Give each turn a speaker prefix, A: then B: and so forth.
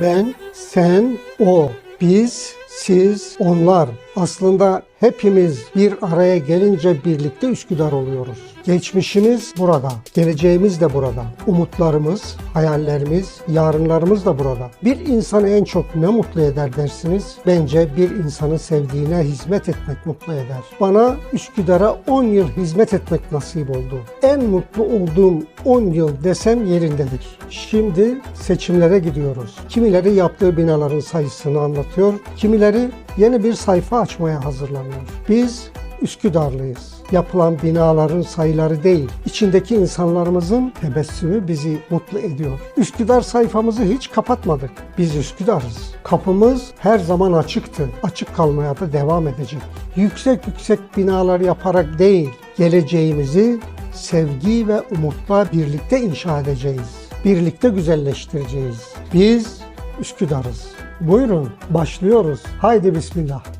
A: Ben, sen, o, biz, siz, onlar. Aslında hepimiz bir araya gelince birlikte Üsküdar oluyoruz. Geçmişimiz burada, geleceğimiz de burada. Umutlarımız, hayallerimiz, yarınlarımız da burada. Bir insanı en çok ne mutlu eder dersiniz? Bence bir insanı sevdiğine hizmet etmek mutlu eder. Bana Üsküdar'a 10 yıl hizmet etmek nasip oldu. En mutlu olduğum 10 yıl desem yerindedir. Şimdi seçimlere gidiyoruz. Kimileri yaptığı binaların sayısını anlatıyor, kimileri yeni bir sayfa açmaya hazırlanıyor. Biz Üsküdarlıyız. Yapılan binaların sayıları değil, içindeki insanlarımızın tebessümü bizi mutlu ediyor. Üsküdar sayfamızı hiç kapatmadık. Biz Üsküdar'ız. Kapımız her zaman açıktı. Açık kalmaya da devam edecek. Yüksek yüksek binalar yaparak değil, geleceğimizi sevgi ve umutla birlikte inşa edeceğiz. Birlikte güzelleştireceğiz. Biz Üsküdar'ız. Buyurun başlıyoruz. Haydi bismillah.